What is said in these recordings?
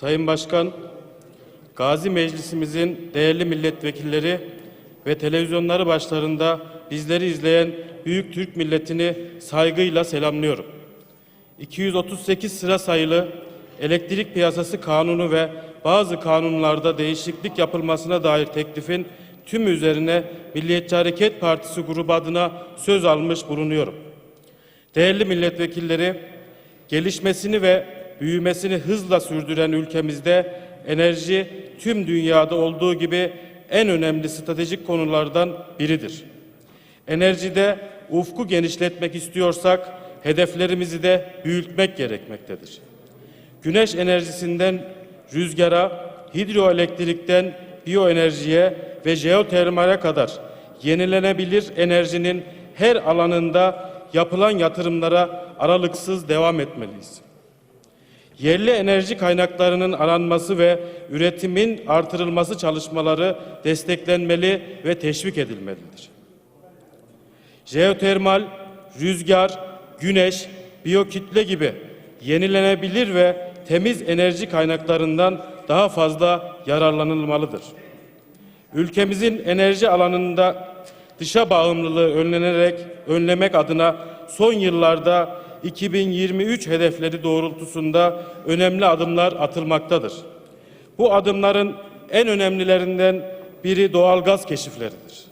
Sayın Başkan, Gazi Meclisimizin değerli milletvekilleri ve televizyonları başlarında bizleri izleyen büyük Türk milletini saygıyla selamlıyorum. 238 sıra sayılı elektrik piyasası kanunu ve bazı kanunlarda değişiklik yapılmasına dair teklifin tüm üzerine Milliyetçi Hareket Partisi grubu adına söz almış bulunuyorum. Değerli milletvekilleri, gelişmesini ve büyümesini hızla sürdüren ülkemizde enerji tüm dünyada olduğu gibi en önemli stratejik konulardan biridir. Enerjide ufku genişletmek istiyorsak hedeflerimizi de büyütmek gerekmektedir. Güneş enerjisinden rüzgara, hidroelektrikten biyoenerjiye ve jeotermale kadar yenilenebilir enerjinin her alanında yapılan yatırımlara aralıksız devam etmeliyiz. Yerli enerji kaynaklarının aranması ve üretimin artırılması çalışmaları desteklenmeli ve teşvik edilmelidir. Jeotermal, rüzgar, güneş, biyokütle gibi yenilenebilir ve temiz enerji kaynaklarından daha fazla yararlanılmalıdır. Ülkemizin enerji alanında dışa bağımlılığı önlenerek önlemek adına son yıllarda 2023 hedefleri doğrultusunda önemli adımlar atılmaktadır. Bu adımların en önemlilerinden biri doğalgaz keşifleridir.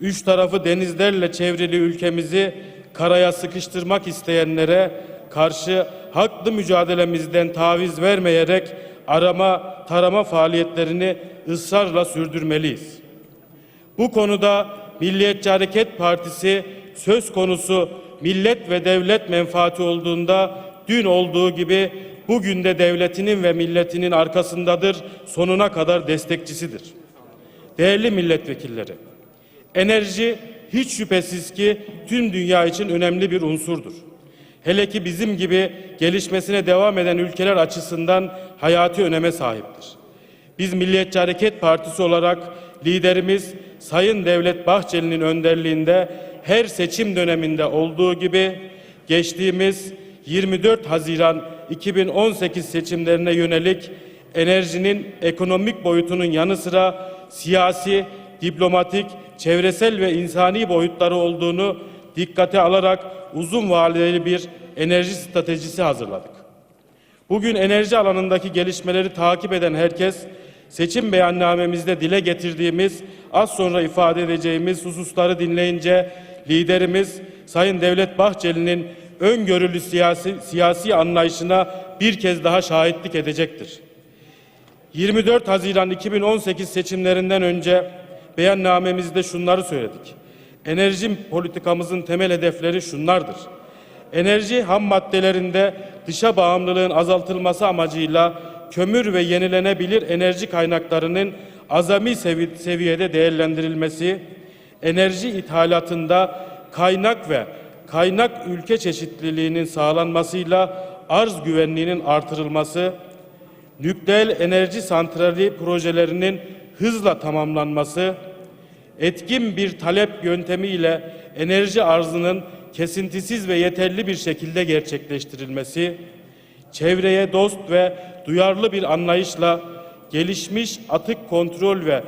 Üç tarafı denizlerle çevrili ülkemizi karaya sıkıştırmak isteyenlere karşı haklı mücadelemizden taviz vermeyerek arama, tarama faaliyetlerini ısrarla sürdürmeliyiz. Bu konuda Milliyetçi Hareket Partisi söz konusu millet ve devlet menfaati olduğunda dün olduğu gibi bugün de devletinin ve milletinin arkasındadır, sonuna kadar destekçisidir. Değerli milletvekilleri, enerji hiç şüphesiz ki tüm dünya için önemli bir unsurdur. Hele ki bizim gibi gelişmesine devam eden ülkeler açısından hayati öneme sahiptir. Biz Milliyetçi Hareket Partisi olarak liderimiz Sayın Devlet Bahçeli'nin önderliğinde her seçim döneminde olduğu gibi geçtiğimiz 24 Haziran 2018 seçimlerine yönelik enerjinin ekonomik boyutunun yanı sıra siyasi, diplomatik, çevresel ve insani boyutları olduğunu dikkate alarak uzun vadeli bir enerji stratejisi hazırladık. Bugün enerji alanındaki gelişmeleri takip eden herkes seçim beyannamemizde dile getirdiğimiz az sonra ifade edeceğimiz hususları dinleyince liderimiz Sayın Devlet Bahçeli'nin öngörülü siyasi, siyasi anlayışına bir kez daha şahitlik edecektir. 24 Haziran 2018 seçimlerinden önce beyannamemizde şunları söyledik. Enerji politikamızın temel hedefleri şunlardır. Enerji ham maddelerinde dışa bağımlılığın azaltılması amacıyla kömür ve yenilenebilir enerji kaynaklarının azami sevi- seviyede değerlendirilmesi, enerji ithalatında kaynak ve kaynak ülke çeşitliliğinin sağlanmasıyla arz güvenliğinin artırılması, nükleer enerji santrali projelerinin hızla tamamlanması, etkin bir talep yöntemiyle enerji arzının kesintisiz ve yeterli bir şekilde gerçekleştirilmesi, çevreye dost ve duyarlı bir anlayışla gelişmiş atık kontrol ve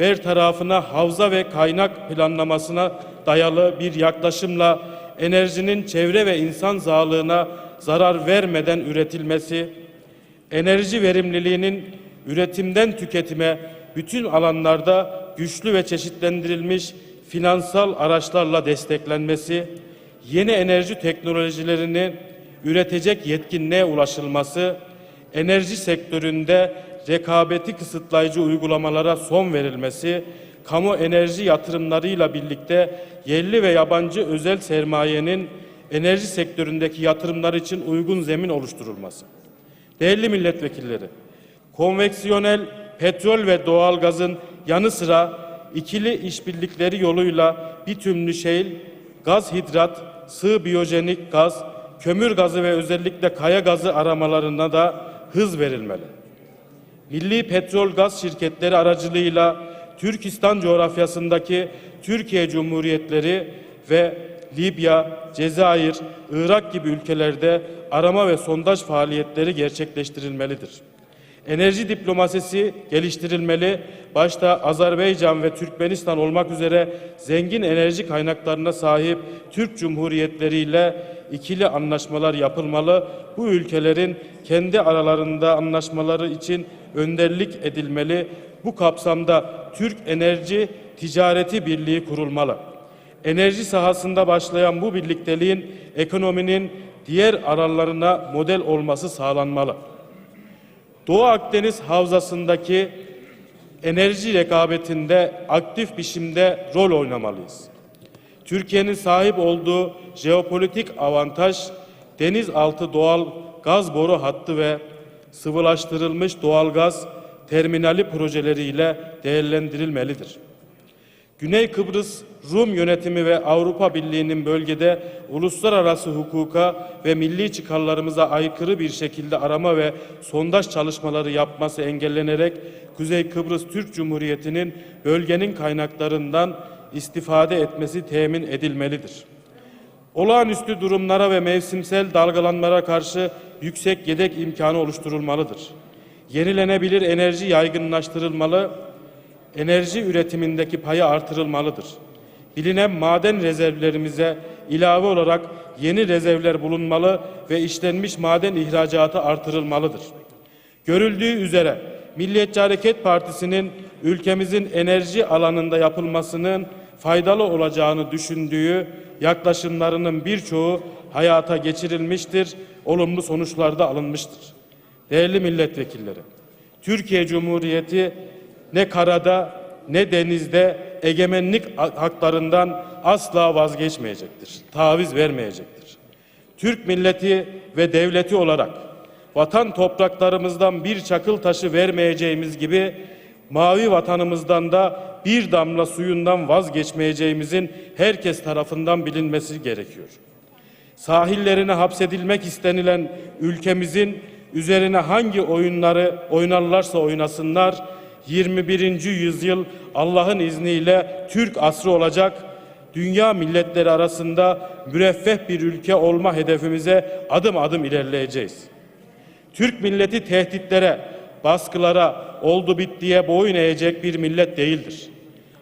bertarafına havza ve kaynak planlamasına dayalı bir yaklaşımla enerjinin çevre ve insan sağlığına zarar vermeden üretilmesi, enerji verimliliğinin üretimden tüketime bütün alanlarda güçlü ve çeşitlendirilmiş finansal araçlarla desteklenmesi, yeni enerji teknolojilerini üretecek yetkinliğe ulaşılması, enerji sektöründe rekabeti kısıtlayıcı uygulamalara son verilmesi, kamu enerji yatırımlarıyla birlikte yerli ve yabancı özel sermayenin enerji sektöründeki yatırımlar için uygun zemin oluşturulması. Değerli milletvekilleri, konveksiyonel petrol ve doğalgazın yanı sıra ikili işbirlikleri yoluyla bitümlü şehir, gaz hidrat, sığ biyojenik gaz, kömür gazı ve özellikle kaya gazı aramalarına da hız verilmeli. Milli petrol gaz şirketleri aracılığıyla Türkistan coğrafyasındaki Türkiye Cumhuriyetleri ve Libya, Cezayir, Irak gibi ülkelerde arama ve sondaj faaliyetleri gerçekleştirilmelidir. Enerji diplomasisi geliştirilmeli, başta Azerbaycan ve Türkmenistan olmak üzere zengin enerji kaynaklarına sahip Türk Cumhuriyetleri ile ikili anlaşmalar yapılmalı. Bu ülkelerin kendi aralarında anlaşmaları için önderlik edilmeli. Bu kapsamda Türk Enerji Ticareti Birliği kurulmalı. Enerji sahasında başlayan bu birlikteliğin ekonominin diğer aralarına model olması sağlanmalı. Doğu Akdeniz havzasındaki enerji rekabetinde aktif biçimde rol oynamalıyız. Türkiye'nin sahip olduğu jeopolitik avantaj denizaltı doğal gaz boru hattı ve sıvılaştırılmış doğal gaz terminali projeleriyle değerlendirilmelidir. Güney Kıbrıs Rum yönetimi ve Avrupa Birliği'nin bölgede uluslararası hukuka ve milli çıkarlarımıza aykırı bir şekilde arama ve sondaj çalışmaları yapması engellenerek Kuzey Kıbrıs Türk Cumhuriyeti'nin bölgenin kaynaklarından istifade etmesi temin edilmelidir. Olağanüstü durumlara ve mevsimsel dalgalanmalara karşı yüksek yedek imkanı oluşturulmalıdır. Yenilenebilir enerji yaygınlaştırılmalı, enerji üretimindeki payı artırılmalıdır. Bilinen maden rezervlerimize ilave olarak yeni rezervler bulunmalı ve işlenmiş maden ihracatı artırılmalıdır. Görüldüğü üzere Milliyetçi Hareket Partisi'nin ülkemizin enerji alanında yapılmasının faydalı olacağını düşündüğü yaklaşımlarının birçoğu hayata geçirilmiştir, olumlu sonuçlar da alınmıştır. Değerli milletvekilleri, Türkiye Cumhuriyeti ne karada ne denizde egemenlik haklarından asla vazgeçmeyecektir. Taviz vermeyecektir. Türk milleti ve devleti olarak vatan topraklarımızdan bir çakıl taşı vermeyeceğimiz gibi mavi vatanımızdan da bir damla suyundan vazgeçmeyeceğimizin herkes tarafından bilinmesi gerekiyor. Sahillerine hapsedilmek istenilen ülkemizin üzerine hangi oyunları oynarlarsa oynasınlar 21. yüzyıl Allah'ın izniyle Türk asrı olacak. Dünya milletleri arasında müreffeh bir ülke olma hedefimize adım adım ilerleyeceğiz. Türk milleti tehditlere, baskılara, oldu bittiye boyun eğecek bir millet değildir.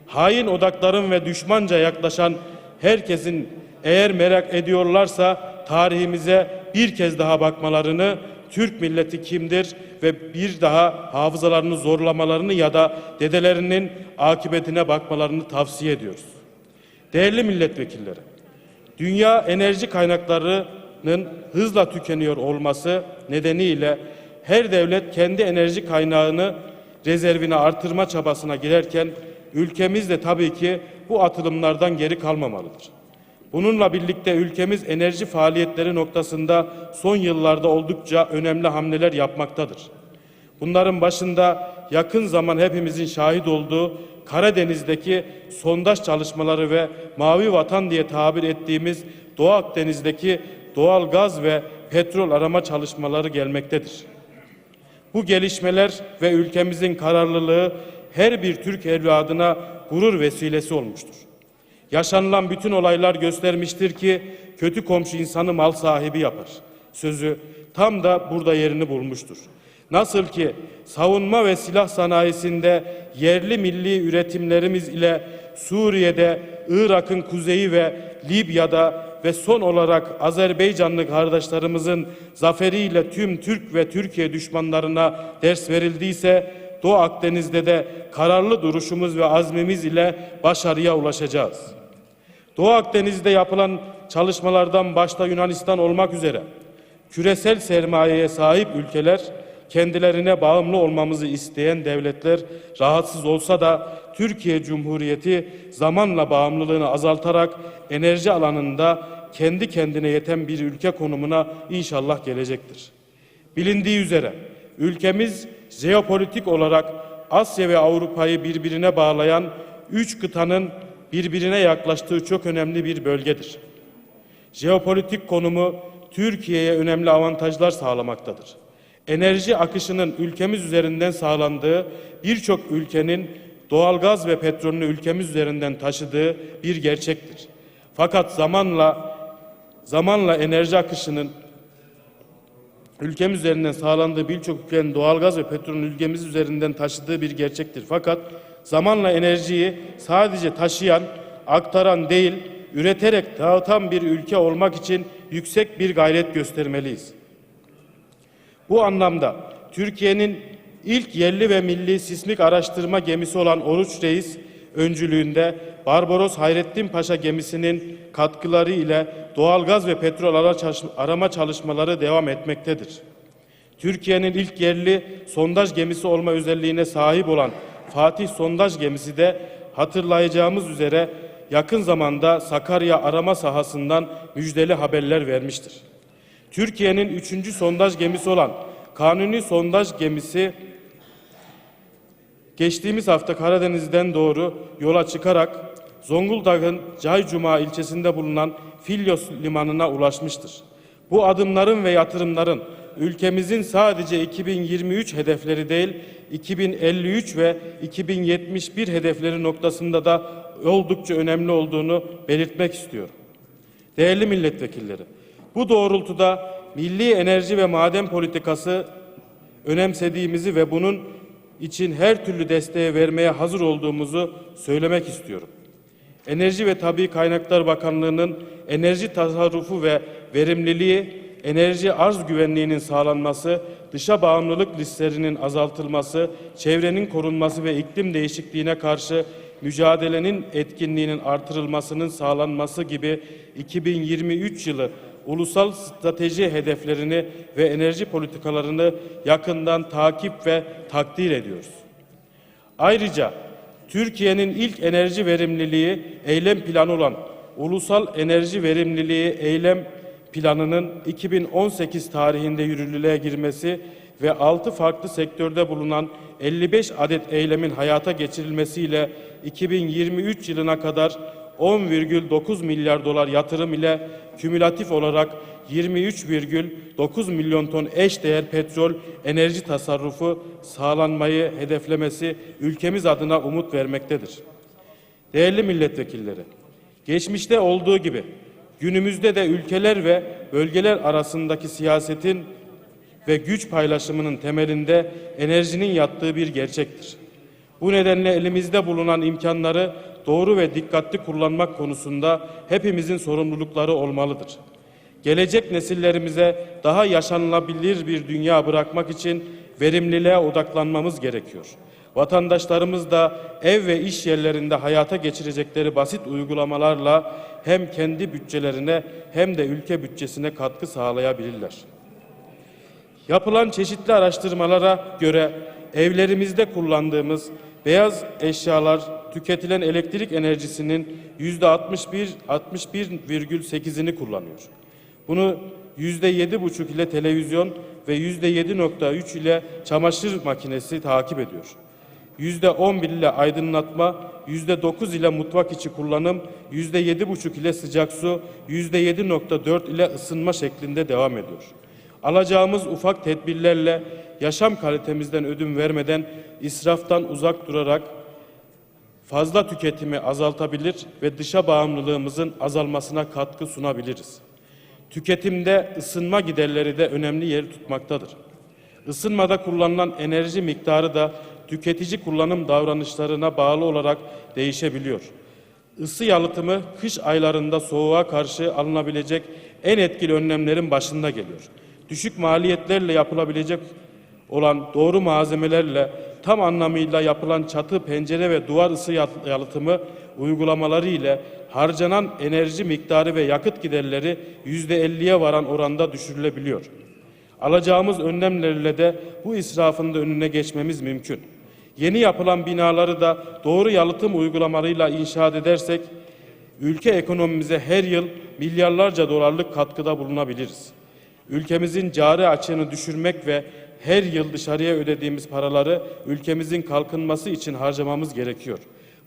Hain odakların ve düşmanca yaklaşan herkesin eğer merak ediyorlarsa tarihimize bir kez daha bakmalarını Türk milleti kimdir ve bir daha hafızalarını zorlamalarını ya da dedelerinin akıbetine bakmalarını tavsiye ediyoruz. Değerli milletvekilleri, dünya enerji kaynaklarının hızla tükeniyor olması nedeniyle her devlet kendi enerji kaynağını rezervini artırma çabasına girerken ülkemiz de tabii ki bu atılımlardan geri kalmamalıdır. Bununla birlikte ülkemiz enerji faaliyetleri noktasında son yıllarda oldukça önemli hamleler yapmaktadır. Bunların başında yakın zaman hepimizin şahit olduğu Karadeniz'deki sondaj çalışmaları ve Mavi Vatan diye tabir ettiğimiz Doğu Akdeniz'deki doğal gaz ve petrol arama çalışmaları gelmektedir. Bu gelişmeler ve ülkemizin kararlılığı her bir Türk evladına gurur vesilesi olmuştur. Yaşanılan bütün olaylar göstermiştir ki kötü komşu insanı mal sahibi yapar. Sözü tam da burada yerini bulmuştur. Nasıl ki savunma ve silah sanayisinde yerli milli üretimlerimiz ile Suriye'de, Irak'ın kuzeyi ve Libya'da ve son olarak Azerbaycanlı kardeşlerimizin zaferiyle tüm Türk ve Türkiye düşmanlarına ders verildiyse Doğu Akdeniz'de de kararlı duruşumuz ve azmimiz ile başarıya ulaşacağız. Doğu Akdeniz'de yapılan çalışmalardan başta Yunanistan olmak üzere küresel sermayeye sahip ülkeler kendilerine bağımlı olmamızı isteyen devletler rahatsız olsa da Türkiye Cumhuriyeti zamanla bağımlılığını azaltarak enerji alanında kendi kendine yeten bir ülke konumuna inşallah gelecektir. Bilindiği üzere ülkemiz jeopolitik olarak Asya ve Avrupa'yı birbirine bağlayan üç kıtanın birbirine yaklaştığı çok önemli bir bölgedir. Jeopolitik konumu Türkiye'ye önemli avantajlar sağlamaktadır. Enerji akışının ülkemiz üzerinden sağlandığı birçok ülkenin doğalgaz ve petrolünü ülkemiz üzerinden taşıdığı bir gerçektir. Fakat zamanla zamanla enerji akışının ülkemiz üzerinden sağlandığı birçok ülkenin doğalgaz ve petrolün ülkemiz üzerinden taşıdığı bir gerçektir. Fakat zamanla enerjiyi sadece taşıyan, aktaran değil, üreterek dağıtan bir ülke olmak için yüksek bir gayret göstermeliyiz. Bu anlamda Türkiye'nin ilk yerli ve milli sismik araştırma gemisi olan Oruç Reis öncülüğünde Barbaros Hayrettin Paşa gemisinin katkıları ile doğalgaz ve petrol arama çalışmaları devam etmektedir. Türkiye'nin ilk yerli sondaj gemisi olma özelliğine sahip olan Fatih Sondaj gemisi de hatırlayacağımız üzere yakın zamanda Sakarya arama sahasından müjdeli haberler vermiştir. Türkiye'nin üçüncü sondaj gemisi olan Kanuni Sondaj Gemisi geçtiğimiz hafta Karadeniz'den doğru yola çıkarak Zonguldak'ın Caycuma ilçesinde bulunan Filyos limanına ulaşmıştır. Bu adımların ve yatırımların ülkemizin sadece 2023 hedefleri değil, 2053 ve 2071 hedefleri noktasında da oldukça önemli olduğunu belirtmek istiyorum. Değerli milletvekilleri, bu doğrultuda milli enerji ve maden politikası önemsediğimizi ve bunun için her türlü desteği vermeye hazır olduğumuzu söylemek istiyorum. Enerji ve Tabi Kaynaklar Bakanlığı'nın enerji tasarrufu ve verimliliği, enerji arz güvenliğinin sağlanması, dışa bağımlılık listelerinin azaltılması, çevrenin korunması ve iklim değişikliğine karşı mücadelenin etkinliğinin artırılmasının sağlanması gibi 2023 yılı ulusal strateji hedeflerini ve enerji politikalarını yakından takip ve takdir ediyoruz. Ayrıca Türkiye'nin ilk enerji verimliliği eylem planı olan Ulusal Enerji Verimliliği Eylem Planı'nın 2018 tarihinde yürürlüğe girmesi ve 6 farklı sektörde bulunan 55 adet eylemin hayata geçirilmesiyle 2023 yılına kadar 10,9 milyar dolar yatırım ile kümülatif olarak 23,9 milyon ton eş değer petrol enerji tasarrufu sağlanmayı hedeflemesi ülkemiz adına umut vermektedir. Değerli milletvekilleri, geçmişte olduğu gibi günümüzde de ülkeler ve bölgeler arasındaki siyasetin ve güç paylaşımının temelinde enerjinin yattığı bir gerçektir. Bu nedenle elimizde bulunan imkanları doğru ve dikkatli kullanmak konusunda hepimizin sorumlulukları olmalıdır. Gelecek nesillerimize daha yaşanılabilir bir dünya bırakmak için verimliliğe odaklanmamız gerekiyor. Vatandaşlarımız da ev ve iş yerlerinde hayata geçirecekleri basit uygulamalarla hem kendi bütçelerine hem de ülke bütçesine katkı sağlayabilirler. Yapılan çeşitli araştırmalara göre evlerimizde kullandığımız beyaz eşyalar tüketilen elektrik enerjisinin yüzde 61 61,8'ini kullanıyor. Bunu yüzde yedi buçuk ile televizyon ve yüzde 7.3 ile çamaşır makinesi takip ediyor. Yüzde 11 ile aydınlatma, yüzde 9 ile mutfak içi kullanım, yüzde yedi buçuk ile sıcak su, yüzde 7.4 ile ısınma şeklinde devam ediyor. Alacağımız ufak tedbirlerle yaşam kalitemizden ödün vermeden israftan uzak durarak fazla tüketimi azaltabilir ve dışa bağımlılığımızın azalmasına katkı sunabiliriz. Tüketimde ısınma giderleri de önemli yer tutmaktadır. Isınmada kullanılan enerji miktarı da tüketici kullanım davranışlarına bağlı olarak değişebiliyor. Isı yalıtımı kış aylarında soğuğa karşı alınabilecek en etkili önlemlerin başında geliyor. Düşük maliyetlerle yapılabilecek olan doğru malzemelerle tam anlamıyla yapılan çatı, pencere ve duvar ısı yalıtımı uygulamaları ile harcanan enerji miktarı ve yakıt giderleri yüzde 50'ye varan oranda düşürülebiliyor. Alacağımız önlemlerle de bu israfın da önüne geçmemiz mümkün. Yeni yapılan binaları da doğru yalıtım uygulamalarıyla inşaat edersek ülke ekonomimize her yıl milyarlarca dolarlık katkıda bulunabiliriz. Ülkemizin cari açığını düşürmek ve her yıl dışarıya ödediğimiz paraları ülkemizin kalkınması için harcamamız gerekiyor.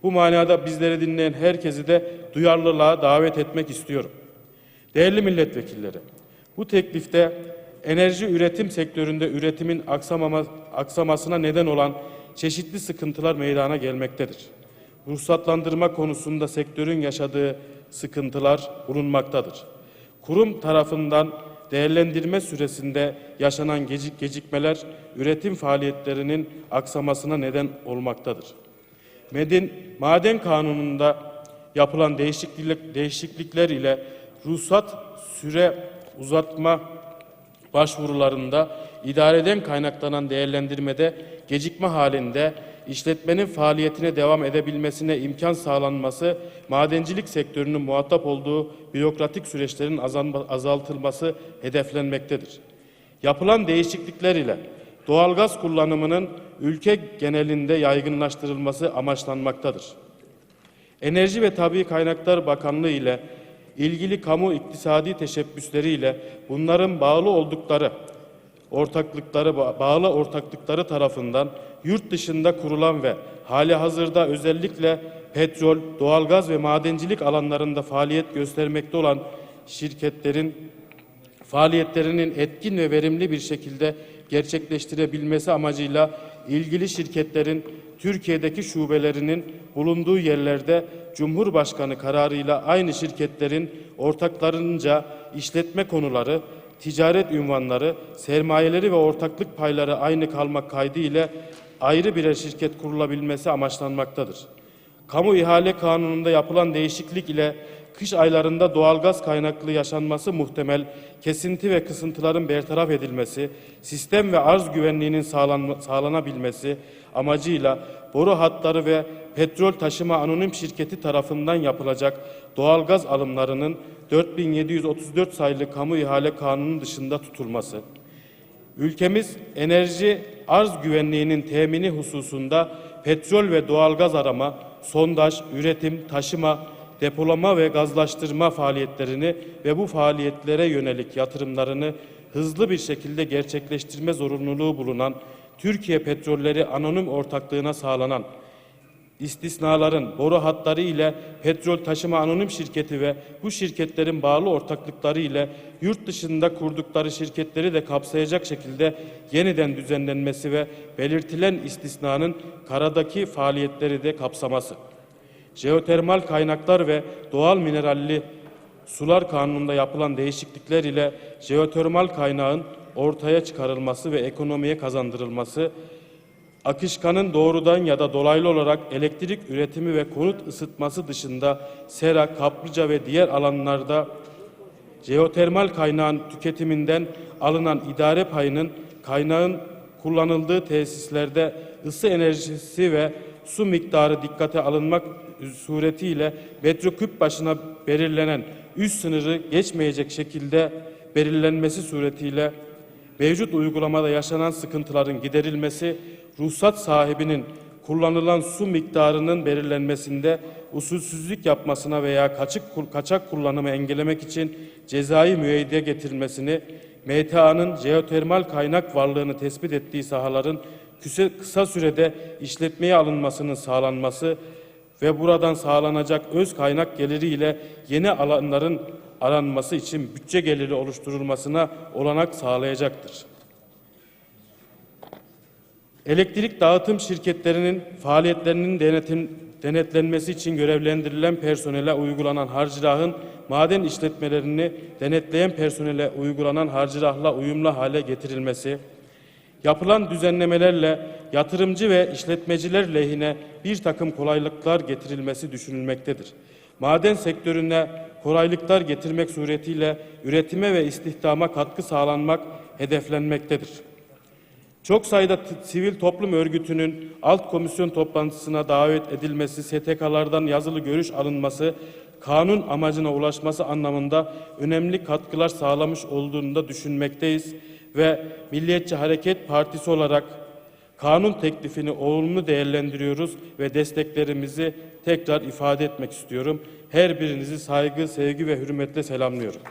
Bu manada bizleri dinleyen herkesi de duyarlılığa davet etmek istiyorum. Değerli milletvekilleri, bu teklifte enerji üretim sektöründe üretimin aksamama, aksamasına neden olan çeşitli sıkıntılar meydana gelmektedir. Ruhsatlandırma konusunda sektörün yaşadığı sıkıntılar bulunmaktadır. Kurum tarafından değerlendirme süresinde yaşanan gecik- gecikmeler üretim faaliyetlerinin aksamasına neden olmaktadır. Medin, maden kanununda yapılan değişiklik, değişiklikler ile ruhsat süre uzatma başvurularında idareden kaynaklanan değerlendirmede gecikme halinde işletmenin faaliyetine devam edebilmesine imkan sağlanması, madencilik sektörünün muhatap olduğu bürokratik süreçlerin azaltılması hedeflenmektedir. Yapılan değişiklikler ile doğalgaz kullanımının ülke genelinde yaygınlaştırılması amaçlanmaktadır. Enerji ve Tabi Kaynaklar Bakanlığı ile ilgili kamu iktisadi teşebbüsleriyle bunların bağlı oldukları ortaklıkları ba- bağlı ortaklıkları tarafından yurt dışında kurulan ve hali hazırda özellikle petrol, doğalgaz ve madencilik alanlarında faaliyet göstermekte olan şirketlerin faaliyetlerinin etkin ve verimli bir şekilde gerçekleştirebilmesi amacıyla ilgili şirketlerin Türkiye'deki şubelerinin bulunduğu yerlerde Cumhurbaşkanı kararıyla aynı şirketlerin ortaklarınca işletme konuları, ticaret ünvanları, sermayeleri ve ortaklık payları aynı kalmak kaydı ile ayrı birer şirket kurulabilmesi amaçlanmaktadır. Kamu ihale kanununda yapılan değişiklik ile kış aylarında doğalgaz kaynaklı yaşanması muhtemel kesinti ve kısıntıların bertaraf edilmesi, sistem ve arz güvenliğinin sağlanma- sağlanabilmesi amacıyla boru hatları ve petrol taşıma anonim şirketi tarafından yapılacak doğalgaz alımlarının 4734 sayılı kamu ihale kanunu dışında tutulması, Ülkemiz enerji arz güvenliğinin temini hususunda petrol ve doğalgaz arama, sondaj, üretim, taşıma, depolama ve gazlaştırma faaliyetlerini ve bu faaliyetlere yönelik yatırımlarını hızlı bir şekilde gerçekleştirme zorunluluğu bulunan Türkiye Petrolleri Anonim Ortaklığına sağlanan istisnaların boru hatları ile petrol taşıma anonim şirketi ve bu şirketlerin bağlı ortaklıkları ile yurt dışında kurdukları şirketleri de kapsayacak şekilde yeniden düzenlenmesi ve belirtilen istisnanın karadaki faaliyetleri de kapsaması. Jeotermal kaynaklar ve doğal mineralli sular kanununda yapılan değişiklikler ile jeotermal kaynağın ortaya çıkarılması ve ekonomiye kazandırılması akışkanın doğrudan ya da dolaylı olarak elektrik üretimi ve konut ısıtması dışında sera, kaplıca ve diğer alanlarda jeotermal kaynağın tüketiminden alınan idare payının kaynağın kullanıldığı tesislerde ısı enerjisi ve su miktarı dikkate alınmak suretiyle metreküp başına belirlenen üst sınırı geçmeyecek şekilde belirlenmesi suretiyle mevcut uygulamada yaşanan sıkıntıların giderilmesi, ruhsat sahibinin kullanılan su miktarının belirlenmesinde usulsüzlük yapmasına veya kaçık, kaçak kullanımı engellemek için cezai müeyyide getirilmesini, MTA'nın jeotermal kaynak varlığını tespit ettiği sahaların küse- kısa sürede işletmeye alınmasının sağlanması ve buradan sağlanacak öz kaynak geliriyle yeni alanların aranması için bütçe geliri oluşturulmasına olanak sağlayacaktır. Elektrik dağıtım şirketlerinin faaliyetlerinin denetim, denetlenmesi için görevlendirilen personele uygulanan harcırahın maden işletmelerini denetleyen personele uygulanan harcırahla uyumlu hale getirilmesi, yapılan düzenlemelerle yatırımcı ve işletmeciler lehine bir takım kolaylıklar getirilmesi düşünülmektedir. Maden sektörüne kolaylıklar getirmek suretiyle üretime ve istihdama katkı sağlanmak hedeflenmektedir. Çok sayıda sivil toplum örgütünün alt komisyon toplantısına davet edilmesi, STK'lardan yazılı görüş alınması, kanun amacına ulaşması anlamında önemli katkılar sağlamış olduğunu da düşünmekteyiz ve Milliyetçi Hareket Partisi olarak kanun teklifini olumlu değerlendiriyoruz ve desteklerimizi tekrar ifade etmek istiyorum. Her birinizi saygı, sevgi ve hürmetle selamlıyorum.